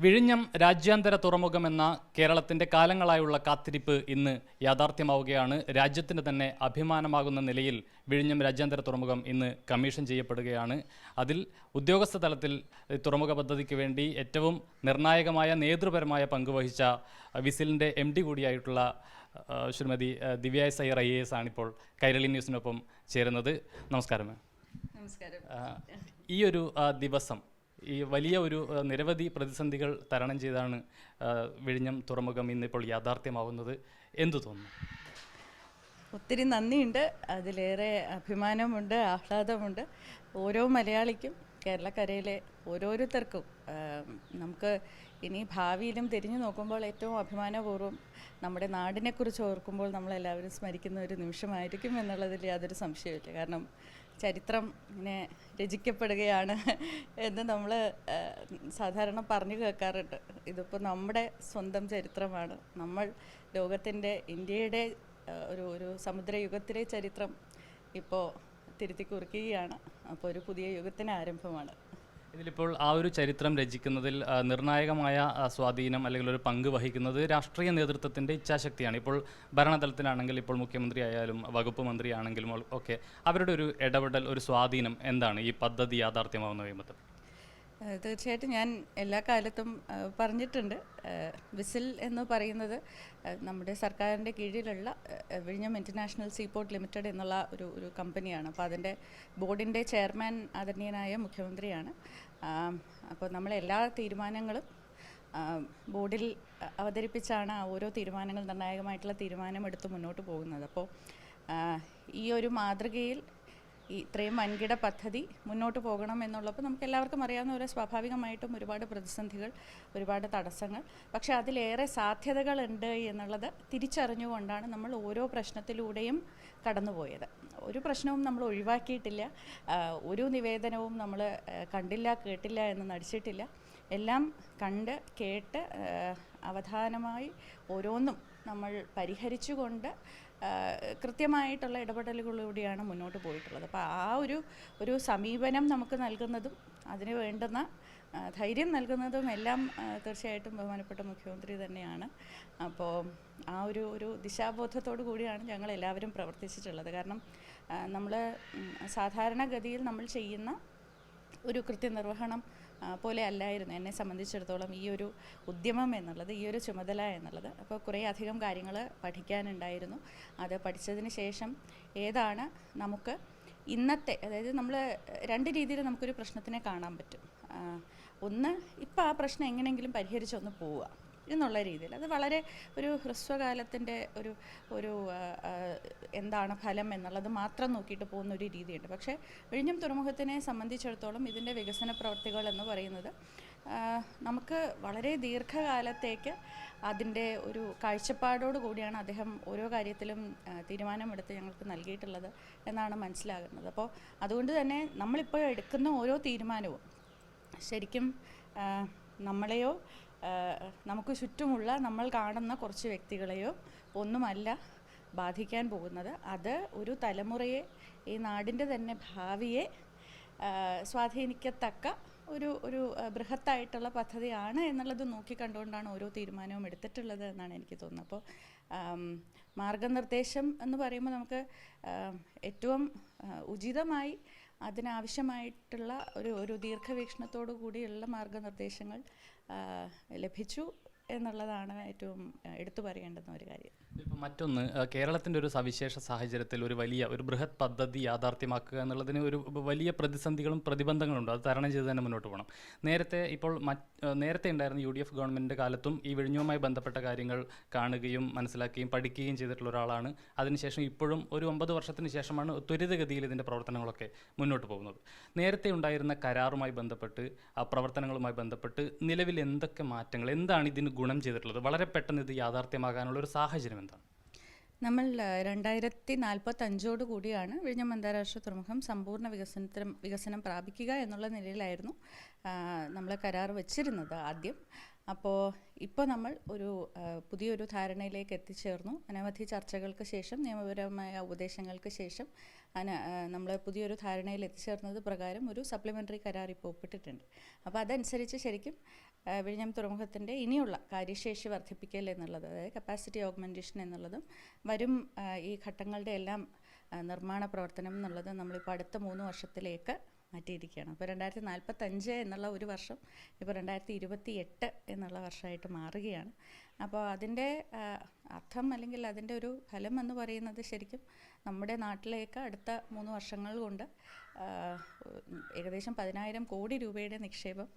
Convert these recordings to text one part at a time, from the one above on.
വിഴിഞ്ഞം രാജ്യാന്തര തുറമുഖമെന്ന കേരളത്തിന്റെ കാലങ്ങളായുള്ള കാത്തിരിപ്പ് ഇന്ന് യാഥാർത്ഥ്യമാവുകയാണ്. രാജ്യത്തിന് തന്നെ അഭിമാനമാകുന്ന നിലയിൽ വിഴിഞ്ഞം രാജ്യാന്തര തുറമുഖം ഇന്ന് കമ്മീഷൻ ചെയ്യപ്പെടുകയാണ്. അതിൽ ഉദ്യോഗസ്ഥ തലത്തിൽ തുറമുഖ പദ്ധതിക്ക് വേണ്ടി ഏറ്റവും നിർണായകമായ നേതൃപരമായ പങ്കുവഹിച്ച വിസിലിന്റെ എം ഡി കൂടിയായിട്ടുള്ള Shrimati ദിവ്യായ Divya S I A S ആണിപ്പോൾ Kairali ന്യൂസിനൊപ്പം ചേരുന്നത്. നമസ്കാരം. നമസ്കാരം. ഈ ഒരു ദിവസം ഈ വലിയ ഒരു നിരവധി പ്രതിസന്ധികൾ തരണം ചെയ്താണ് വിഴിഞ്ഞം തുറമുഖം ഇന്നിപ്പോൾ യാഥാർത്ഥ്യമാവുന്നത് എന്തു തോന്നുന്നു? ഒത്തിരി നന്ദിയുണ്ട്. അതിലേറെ അഭിമാനമുണ്ട് ആഹ്ലാദമുണ്ട്. ഓരോ മലയാളിക്കും കേരളക്കരയിലെ ഓരോരുത്തർക്കും നമുക്ക് ഇനി ഭാവിയിലും തിരിഞ്ഞു നോക്കുമ്പോൾ ഏറ്റവും അഭിമാനപൂർവം നമ്മുടെ നാടിനെക്കുറിച്ച് ഓർക്കുമ്പോൾ നമ്മളെല്ലാവരും സ്മരിക്കുന്ന ഒരു നിമിഷമായിരിക്കും എന്നുള്ളതിൽ യാതൊരു സംശയമില്ല കാരണം ചരിത്രം ഇങ്ങനെ രചിക്കപ്പെടുകയാണ് എന്ന് നമ്മൾ സാധാരണ പറഞ്ഞു കേൾക്കാറുണ്ട്. ഇതിപ്പോൾ നമ്മുടെ സ്വന്തം ചരിത്രമാണ്. നമ്മൾ ലോകത്തിന്റെ ഇന്ത്യയുടെ ഒരു ഒരു സമുദ്രയുഗത്തിലെ ചരിത്രം ഇപ്പോൾ തിരുത്തി കുറിക്കുകയാണ്. അപ്പോൾ ഒരു പുതിയ യുഗത്തിന് ആരംഭമാണ്. ഇതിലിപ്പോൾ ആ ഒരു ചരിത്രം രചിക്കുന്നതിൽ നിർണായകമായ സ്വാധീനം അല്ലെങ്കിൽ ഒരു പങ്ക് വഹിക്കുന്നത് രാഷ്ട്രീയ നേതൃത്വത്തിന്റെ ഇച്ഛാശക്തിയാണ്. ഇപ്പോൾ ഭരണതലത്തിലാണെങ്കിൽ ഇപ്പോൾ മുഖ്യമന്ത്രി ആയാലും വകുപ്പ് മന്ത്രിയാണെങ്കിലും ഒക്കെ അവരുടെ ഒരു ഇടപെടൽ ഒരു സ്വാധീനം എന്താണ്? ഈ പദ്ധതി യാഥാർത്ഥ്യമാവുന്ന കഴിയുമ്പോൾ തീർച്ചയായിട്ടും ഞാൻ എല്ലാ കാലത്തും പറഞ്ഞിട്ടുണ്ട്. വിസിൽ എന്ന് പറയുന്നത് നമ്മുടെ സർക്കാരിന്റെ കീഴിലുള്ള വിഴിഞ്ഞം ഇന്റർനാഷണൽ സീപോർട്ട് ലിമിറ്റഡ് എന്നുള്ള ഒരു ഒരു കമ്പനിയാണ്. അപ്പോൾ അതിന്റെ ബോർഡിന്റെ ചെയർമാൻ ആദരണീയനായ മുഖ്യമന്ത്രിയാണ്. അപ്പോൾ നമ്മളെല്ലാ തീരുമാനങ്ങളും ബോർഡിൽ അവതരിപ്പിച്ചാണ് ഓരോ തീരുമാനങ്ങൾ നിർണായകമായിട്ടുള്ള തീരുമാനം എടുത്ത് മുന്നോട്ട് പോകുന്നത്. അപ്പോൾ ഈ ഒരു മാതൃകയിൽ ഈ ഇത്രയും വൻകിട പദ്ധതി മുന്നോട്ട് പോകണം എന്നുള്ളപ്പോൾ നമുക്ക് എല്ലാവർക്കും അറിയാവുന്ന പോലെ സ്വാഭാവികമായിട്ടും ഒരുപാട് പ്രതിസന്ധികൾ ഒരുപാട് തടസ്സങ്ങൾ. പക്ഷേ അതിലേറെ സാധ്യതകളുണ്ട് എന്നുള്ളത് തിരിച്ചറിഞ്ഞുകൊണ്ടാണ് നമ്മൾ ഓരോ പ്രശ്നത്തിലൂടെയും കടന്നുപോയത്. ഒരു പ്രശ്നവും നമ്മൾ ഒഴിവാക്കിയിട്ടില്ല. ഒരു നിവേദനവും നമ്മൾ കണ്ടില്ല കേട്ടില്ല എന്ന് നടിച്ചിട്ടില്ല. എല്ലാം കണ്ട് കേട്ട് അവധാനമായി ഓരോന്നും നമ്മൾ പരിഹരിച്ചുകൊണ്ട് കൃത്യമായിട്ടുള്ള ഇടപെടലുകളിലൂടെയാണ് മുന്നോട്ട് പോയിട്ടുള്ളത്. അപ്പോൾ ആ ഒരു ഒരു സമീപനം നമുക്ക് നൽകുന്നതും അതിന് വേണ്ടുന്ന ധൈര്യം നൽകുന്നതും എല്ലാം തീർച്ചയായിട്ടും ബഹുമാനപ്പെട്ട മുഖ്യമന്ത്രി തന്നെയാണ്. അപ്പോൾ ആ ഒരു ഒരു ദിശാബോധത്തോടു കൂടിയാണ് ഞങ്ങൾ എല്ലാവരും പ്രവർത്തിച്ചിട്ടുള്ളത്. കാരണം നമ്മൾ സാധാരണഗതിയിൽ നമ്മൾ ചെയ്യുന്ന ഒരു കൃത്യനിർവഹണം പോലെ അല്ലായിരുന്നു. എന്നെ സംബന്ധിച്ചിടത്തോളം ഈ ഒരു ഉദ്യമം എന്നുള്ളത് ഈ ഒരു ചുമതല എന്നുള്ളത്. അപ്പോൾ കുറേ അധികം കാര്യങ്ങൾ പഠിക്കാനുണ്ടായിരുന്നു. അത് പഠിച്ചതിന് ശേഷം ഏതാണ് നമുക്ക് ഇന്നത്തെ അതായത് നമ്മൾ രണ്ട് രീതിയിൽ നമുക്കൊരു പ്രശ്നത്തിനെ കാണാൻ പറ്റും. ഒന്ന് ഇപ്പോൾ ആ പ്രശ്നം എങ്ങനെയെങ്കിലും പരിഹരിച്ചൊന്ന് പോവുക. എന്നുള്ള രീതിയിൽ. അത് വളരെ ഒരു ഹ്രസ്വകാലത്തിന്റെ ഒരു ഒരു എന്താണ് ഫലം എന്നുള്ളത് മാത്രം നോക്കിയിട്ട് പോകുന്ന ഒരു രീതിയുണ്ട്. പക്ഷേ വിഴിഞ്ഞം തുറമുഖത്തിനെ സംബന്ധിച്ചിടത്തോളം ഇതിന്റെ വികസന പ്രവർത്തികൾ എന്ന് പറയുന്നത് നമുക്ക് വളരെ ദീർഘകാലത്തേക്ക് അതിന്റെ ഒരു കാഴ്ചപ്പാടോട് കൂടിയാണ് അദ്ദേഹം ഓരോ കാര്യത്തിലും തീരുമാനമെടുത്ത് ഞങ്ങൾക്ക് നൽകിയിട്ടുള്ളത് എന്നാണ് മനസ്സിലാകുന്നത്. അപ്പോൾ അതുകൊണ്ട് തന്നെ നമ്മളിപ്പോൾ എടുക്കുന്ന ഓരോ തീരുമാനവും ശരിക്കും നമ്മളെയോ നമുക്ക് ചുറ്റുമുള്ള നമ്മൾ കാണുന്ന കുറച്ച് വ്യക്തികളെയോ ഒന്നുമല്ല ബാധിക്കാൻ പോകുന്നത്. അത് ഒരു തലമുറയെ ഈ നാടിന്റെ തന്നെ ഭാവിയെ സ്വാധീനിക്കത്തക്ക ഒരു ഒരു ബൃഹത്തായിട്ടുള്ള പദ്ധതിയാണ് എന്നുള്ളത് നോക്കിക്കണ്ടുകൊണ്ടാണ് ഓരോ തീരുമാനവും എടുത്തിട്ടുള്ളത് എന്നാണ് എനിക്ക് തോന്നുന്നത്. അപ്പോൾ മാർഗനിർദ്ദേശം എന്ന് പറയുമ്പോൾ നമുക്ക് ഏറ്റവും ഉചിതമായി അതിനാവശ്യമായിട്ടുള്ള ഒരു ഒരു ദീർഘവീക്ഷണത്തോടു കൂടിയുള്ള മാർഗനിർദ്ദേശങ്ങൾ ലഭിച്ചു എന്നുള്ളതാണ് ഏറ്റവും എടുത്തു പറയേണ്ടുന്ന ഒരു കാര്യം. ഇപ്പം മറ്റൊന്ന് കേരളത്തിന്റെ ഒരു സവിശേഷ സാഹചര്യത്തിൽ ഒരു വലിയ ഒരു ബൃഹത് പദ്ധതി യാഥാർത്ഥ്യമാക്കുക എന്നുള്ളതിന് ഒരു വലിയ പ്രതിസന്ധികളും പ്രതിബന്ധങ്ങളുണ്ട്. അത് തരണം ചെയ്ത് തന്നെ മുന്നോട്ട് പോകണം. നേരത്തെ ഇപ്പോൾ നേരത്തെ ഉണ്ടായിരുന്ന യു ഡി എഫ് ഗവൺമെന്റിന്റെ കാലത്തും ഈ വിഴിഞ്ഞവുമായി ബന്ധപ്പെട്ട കാര്യങ്ങൾ കാണുകയും മനസ്സിലാക്കുകയും പഠിക്കുകയും ചെയ്തിട്ടുള്ള ഒരാളാണ്. അതിനുശേഷം ഇപ്പോഴും ഒരു ഒമ്പത് വർഷത്തിന് ശേഷമാണ് ത്വരിതഗതിയിൽ ഇതിന്റെ പ്രവർത്തനങ്ങളൊക്കെ മുന്നോട്ട് പോകുന്നത്. നേരത്തെ ഉണ്ടായിരുന്ന കരാറുമായി ബന്ധപ്പെട്ട് പ്രവർത്തനങ്ങളുമായി ബന്ധപ്പെട്ട് നിലവിൽ എന്തൊക്കെ മാറ്റങ്ങൾ എന്താണ് ഇതിന് ഗുണം ചെയ്തിട്ടുള്ളത്? വളരെ പെട്ടെന്ന് ഇത് യാഥാർത്ഥ്യമാകാനുള്ള ഒരു സാഹചര്യം എന്താണ് നമ്മൾ രണ്ടായിരത്തി നാൽപ്പത്തഞ്ചോട് കൂടിയാണ് വിഴിഞ്ഞം അന്താരാഷ്ട്ര തുറമുഖം സമ്പൂർണ വികസനത്തിന് വികസനം പ്രാപിക്കുക എന്നുള്ള നിലയിലായിരുന്നു നമ്മൾ കരാർ വെച്ചിരുന്നത് ആദ്യം. അപ്പോൾ ഇപ്പോൾ നമ്മൾ ഒരു പുതിയൊരു ധാരണയിലേക്ക് എത്തിച്ചേർന്നു. അനവധി ചർച്ചകൾക്ക് ശേഷം നിയമപരമായ ഉപദേശങ്ങൾക്ക് ശേഷം നമ്മൾ പുതിയൊരു ധാരണയിൽ എത്തിച്ചേർന്നത് പ്രകാരം ഒരു സപ്ലിമെന്ററി കരാർ ഇപ്പോൾ ഒപ്പിട്ടിട്ടുണ്ട് അപ്പോൾ അതനുസരിച്ച് ശരിക്കും വിഴിഞ്ഞം തുറമുഖത്തിന്റെ ഇനിയുള്ള കാര്യശേഷി വർദ്ധിപ്പിക്കൽ എന്നുള്ളത് അതായത് കപ്പാസിറ്റി ഓഗ്മെന്റേഷൻ എന്നുള്ളതും വരും ഈ ഘട്ടങ്ങളുടെ എല്ലാം നിർമ്മാണ പ്രവർത്തനം എന്നുള്ളത് നമ്മളിപ്പോൾ അടുത്ത മൂന്ന് വർഷത്തിലേക്ക് മാറ്റിയിരിക്കുകയാണ്. അപ്പോൾ രണ്ടായിരത്തി നാൽപ്പത്തഞ്ച് എന്നുള്ള ഒരു വർഷം ഇപ്പോൾ രണ്ടായിരത്തി ഇരുപത്തി എട്ട് എന്നുള്ള വർഷമായിട്ട് മാറുകയാണ്. അപ്പോൾ അതിന്റെ അർത്ഥം അല്ലെങ്കിൽ അതിന്റെ ഒരു ഫലം എന്ന് പറയുന്നത് ശരിക്കും നമ്മുടെ നാട്ടിലേക്ക് അടുത്ത മൂന്ന് വർഷങ്ങൾ കൊണ്ട് ഏകദേശം പതിനായിരം കോടി രൂപയുടെ നിക്ഷേപം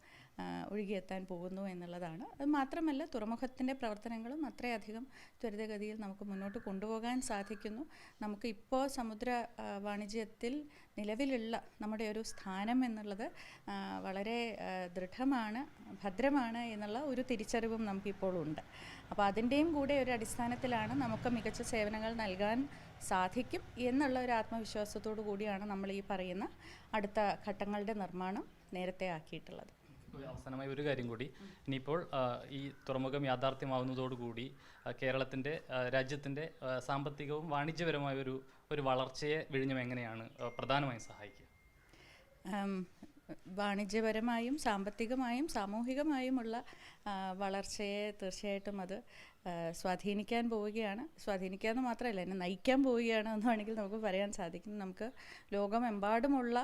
ഒഴുകിയെത്താൻ പോകുന്നു എന്നുള്ളതാണ്. അത് മാത്രമല്ല തുറമുഖത്തിന്റെ പ്രവർത്തനങ്ങളും അത്രയധികം ത്വരിതഗതിയിൽ നമുക്ക് മുന്നോട്ട് കൊണ്ടുപോകാൻ സാധിക്കുന്നു. നമുക്ക് ഇപ്പോൾ സമുദ്ര വാണിജ്യത്തിൽ നിലവിലുള്ള നമ്മുടെ ഒരു സ്ഥാനം എന്നുള്ളത് വളരെ ദൃഢമാണ് ഭദ്രമാണ് എന്നുള്ള ഒരു തിരിച്ചറിവും നമുക്കിപ്പോൾ ഉണ്ട്. അപ്പോൾ അതിന്റെയും കൂടെ ഒരു അടിസ്ഥാനത്തിലാണ് നമുക്ക് മികച്ച സേവനങ്ങൾ നൽകാൻ സാധിക്കും എന്നുള്ള ഒരു ആത്മവിശ്വാസത്തോടു കൂടിയാണ് നമ്മൾ ഈ പറയുന്ന അടുത്ത ഘട്ടങ്ങളുടെ നിർമ്മാണം നേരത്തെ ആക്കിയിട്ടുള്ളത്. അവസാനമായി ഒരു കാര്യം കൂടി. ഇനിയിപ്പോൾ ഈ തുറമുഖം യാഥാർത്ഥ്യമാവുന്നതോടുകൂടി കേരളത്തിന്റെ രാജ്യത്തിന്റെ സാമ്പത്തികവും വാണിജ്യപരമായ ഒരു ഒരു വളർച്ചയെ വിഴിഞ്ഞം എങ്ങനെയാണ് പ്രധാനമായും സഹായിക്കുക? വാണിജ്യപരമായും സാമ്പത്തികമായും സാമൂഹികമായുമുള്ള വളർച്ചയെ തീർച്ചയായിട്ടും അത് സ്വാധീനിക്കാൻ പോവുകയാണ്. സ്വാധീനിക്കുക എന്ന് മാത്രമല്ല എന്നെ നയിക്കാൻ പോവുകയാണ് എന്ന് വേണമെങ്കിൽ നമുക്ക് പറയാൻ സാധിക്കും. നമുക്ക് ലോകമെമ്പാടുമുള്ള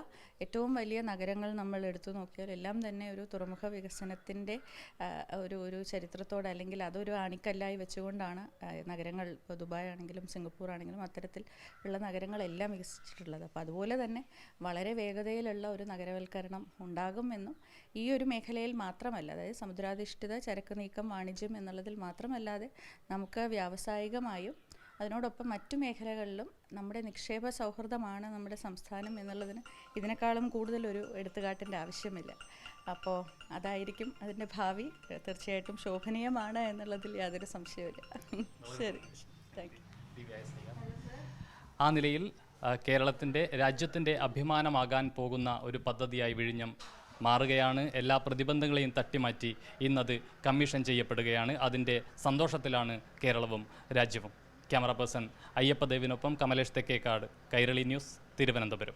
ഏറ്റവും വലിയ നഗരങ്ങൾ നമ്മൾ എടുത്തു നോക്കിയാൽ എല്ലാം തന്നെ ഒരു തുറമുഖ വികസനത്തിന്റെ ഒരു ഒരു ചരിത്രത്തോട് അല്ലെങ്കിൽ അതൊരു അണിക്കല്ലായി വെച്ചുകൊണ്ടാണ് നഗരങ്ങൾ ഇപ്പോൾ ദുബായ് ആണെങ്കിലും സിംഗപ്പൂർ ആണെങ്കിലും അത്തരത്തിൽ ഉള്ള നഗരങ്ങളെല്ലാം വികസിച്ചിട്ടുള്ളത്. അപ്പോൾ അതുപോലെ തന്നെ വളരെ വേഗതയിലുള്ള ഒരു നഗരവൽക്കരണം ഉണ്ടാകുമെന്നും ഈ ഒരു മേഖലയിൽ മാത്രമല്ല അതായത് സമുദ്രാധിഷ്ഠിത ചരക്ക് നീക്കം വാണിജ്യം എന്നുള്ളതിൽ മാത്രമല്ലാതെ നമുക്ക് വ്യാവസായികമായും അതിനോടൊപ്പം മറ്റു മേഖലകളിലും നമ്മുടെ നിക്ഷേപ സൗഹൃദമാണ് നമ്മുടെ സംസ്ഥാനം എന്നുള്ളതിന് ഇതിനേക്കാളും കൂടുതലൊരു എടുത്തുകാട്ടിന്റെ ആവശ്യമില്ല. അപ്പോൾ അതായിരിക്കും അതിന്റെ ഭാവി. തീർച്ചയായിട്ടും ശോഭനീയമാണ് എന്നുള്ളതിൽ യാതൊരു സംശയമില്ല ശരി. താങ്ക് ആ നിലയിൽ കേരളത്തിന്റെ രാജ്യത്തിന്റെ അഭിമാനമാകാൻ പോകുന്ന ഒരു പദ്ധതിയായി വിഴിഞ്ഞം മാറുകയാണ്. എല്ലാ പ്രതിബന്ധങ്ങളെയും തട്ടിമാറ്റി ഇന്നത് കമ്മീഷൻ ചെയ്യപ്പെടുകയാണ്. അതിന്റെ സന്തോഷത്തിലാണ് കേരളവും രാജ്യവും. ക്യാമറ പേഴ്സൺ അയ്യപ്പദേവിനൊപ്പം കമലേഷ് തെക്കേക്കാട്. കൈരളി ന്യൂസ് തിരുവനന്തപുരം.